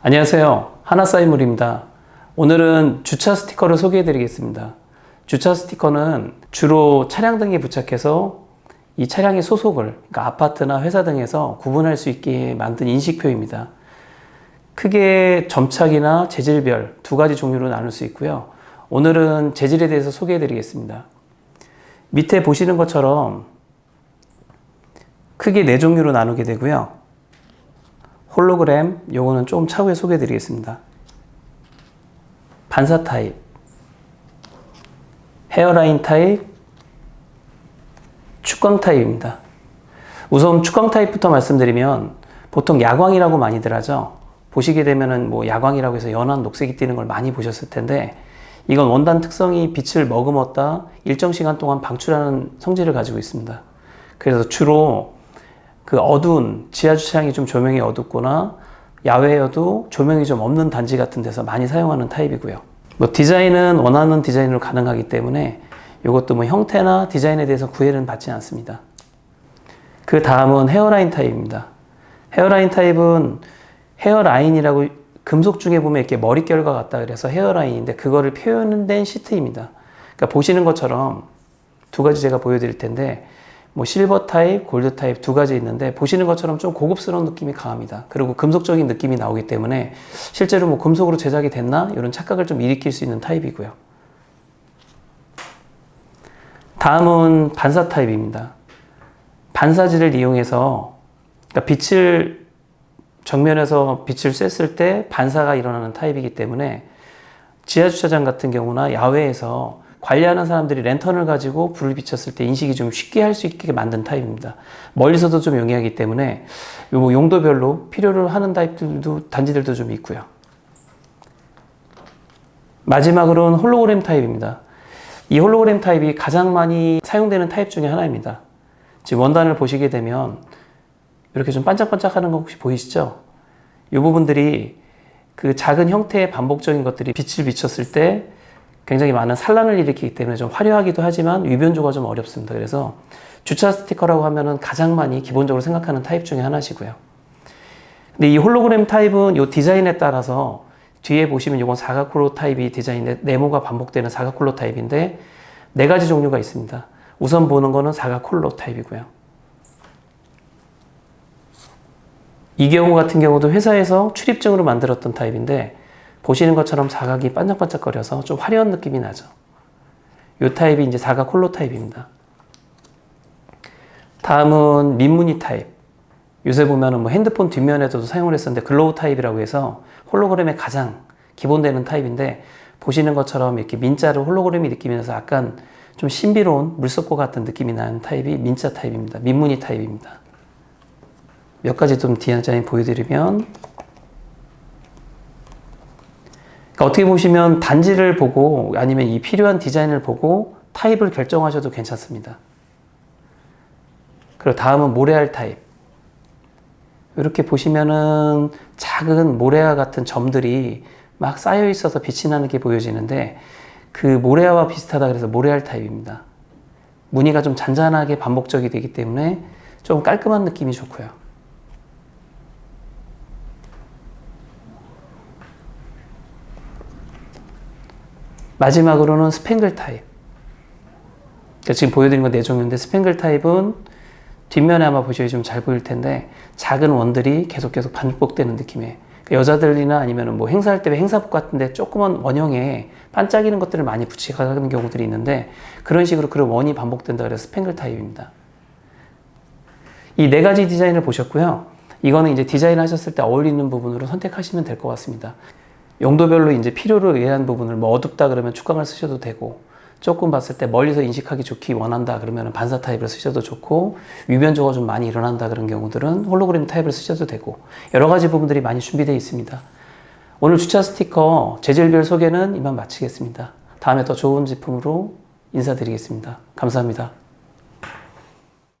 안녕하세요. 하나사이물입니다. 오늘은 주차 스티커를 소개해 드리겠습니다. 주차 스티커는 주로 차량 등에 부착해서 이 차량의 소속을 그러니까 아파트나 회사 등에서 구분할 수 있게 만든 인식표입니다. 크게 점착이나 재질별 두 가지 종류로 나눌 수 있고요. 오늘은 재질에 대해서 소개해 드리겠습니다. 밑에 보시는 것처럼 크게 네 종류로 나누게 되고요. 홀로그램 요거는 조금 차후에 소개해 드리겠습니다. 반사 타입, 헤어라인 타입, 축광 타입입니다. 우선 축광 타입부터 말씀드리면 보통 야광이라고 많이들 하죠. 보시게 되면은 뭐 야광이라고 해서 연한 녹색이 띄는 걸 많이 보셨을 텐데 이건 원단 특성이 빛을 머금었다 일정 시간 동안 방출하는 성질을 가지고 있습니다. 그래서 주로 그 어두운 지하 주차장이 좀 조명이 어둡거나 야외여도 조명이 좀 없는 단지 같은 데서 많이 사용하는 타입이고요. 뭐 디자인은 원하는 디자인으로 가능하기 때문에 이것도 뭐 형태나 디자인에 대해서 구애는 받지 않습니다. 그 다음은 헤어라인 타입입니다. 헤어라인 타입은 헤어라인이라고 금속 중에 보면 이렇게 머릿결과 같다 그래서 헤어라인인데 그거를 표현된 시트입니다. 그러니까 보시는 것처럼 두 가지 제가 보여드릴 텐데 뭐 실버 타입, 골드 타입 두 가지 있는데 보시는 것처럼 좀 고급스러운 느낌이 강합니다. 그리고 금속적인 느낌이 나오기 때문에 실제로 뭐 금속으로 제작이 됐나 이런 착각을 좀 일으킬 수 있는 타입이고요. 다음은 반사 타입입니다. 반사지를 이용해서 그러니까 빛을 정면에서 빛을 쐈을 때 반사가 일어나는 타입이기 때문에 지하 주차장 같은 경우나 야외에서 관리하는 사람들이 랜턴을 가지고 불을 비췄을 때 인식이 좀 쉽게 할 수 있게 만든 타입입니다. 멀리서도 좀 용이하기 때문에 요 용도별로 필요로 하는 타입들도 단지들도 좀 있고요. 마지막으로는 홀로그램 타입입니다. 이 홀로그램 타입이 가장 많이 사용되는 타입 중에 하나입니다. 지금 원단을 보시게 되면 이렇게 좀 반짝반짝하는 거 혹시 보이시죠? 이 부분들이 그 작은 형태의 반복적인 것들이 빛을 비쳤을 때 굉장히 많은 산란을 일으키기 때문에 좀 화려하기도 하지만 위변조가 좀 어렵습니다. 그래서 주차 스티커라고 하면은 가장 많이 기본적으로 생각하는 타입 중에 하나시고요. 근데 이 홀로그램 타입은 이 디자인에 따라서 뒤에 보시면 이건 사각홀로 타입이 디자인인데 네모가 반복되는 사각홀로 타입인데 네 가지 종류가 있습니다. 우선 보는 거는 사각홀로 타입이고요. 이 경우 같은 경우도 회사에서 출입증으로 만들었던 타입인데 보시는 것처럼 사각이 반짝반짝거려서 좀 화려한 느낌이 나죠. 이 타입이 이제 사각 홀로 타입입니다. 다음은 민무늬 타입. 요새 보면은 뭐 핸드폰 뒷면에도 사용을 했었는데 글로우 타입이라고 해서 홀로그램의 가장 기본되는 타입인데 보시는 것처럼 이렇게 민자를 홀로그램이 느끼면서 약간 좀 신비로운 물속과 같은 느낌이 나는 타입이 민자 타입입니다. 민무늬 타입입니다. 몇 가지 좀 디자인 보여드리면 그러니까 어떻게 보시면 단지를 보고 아니면 이 필요한 디자인을 보고 타입을 결정하셔도 괜찮습니다. 그리고 다음은 모래알 타입. 이렇게 보시면은 작은 모래와 같은 점들이 막 쌓여 있어서 빛이 나는 게 보여지는데 그 모래와 비슷하다 그래서 모래알 타입입니다. 무늬가 좀 잔잔하게 반복적이 되기 때문에 좀 깔끔한 느낌이 좋고요. 마지막으로는 스팽글 타입. 그러니까 지금 보여드린 건네 종류인데 스팽글 타입은 뒷면에 아마 보셔야 좀 잘 보일 텐데 작은 원들이 계속 계속 반복되는 느낌이에요. 그러니까 여자들이나 아니면 뭐 행사할 때 행사복 같은데 조그만 원형에 반짝이는 것들을 많이 붙이가는 경우들이 있는데 그런 식으로 그런 원이 반복된다 그래서 스팽글 타입입니다. 이 네 가지 디자인을 보셨고요. 이거는 이제 디자인 하셨을 때 어울리는 부분으로 선택하시면 될 것 같습니다. 용도별로 이제 필요로 의한 부분을 뭐 어둡다 그러면 축광을 쓰셔도 되고 조금 봤을 때 멀리서 인식하기 좋기 원한다 그러면 반사 타입을 쓰셔도 좋고 위변조가 좀 많이 일어난다 그런 경우들은 홀로그램 타입을 쓰셔도 되고 여러 가지 부분들이 많이 준비되어 있습니다. 오늘 주차 스티커 재질별 소개는 이만 마치겠습니다. 다음에 더 좋은 제품으로 인사드리겠습니다. 감사합니다.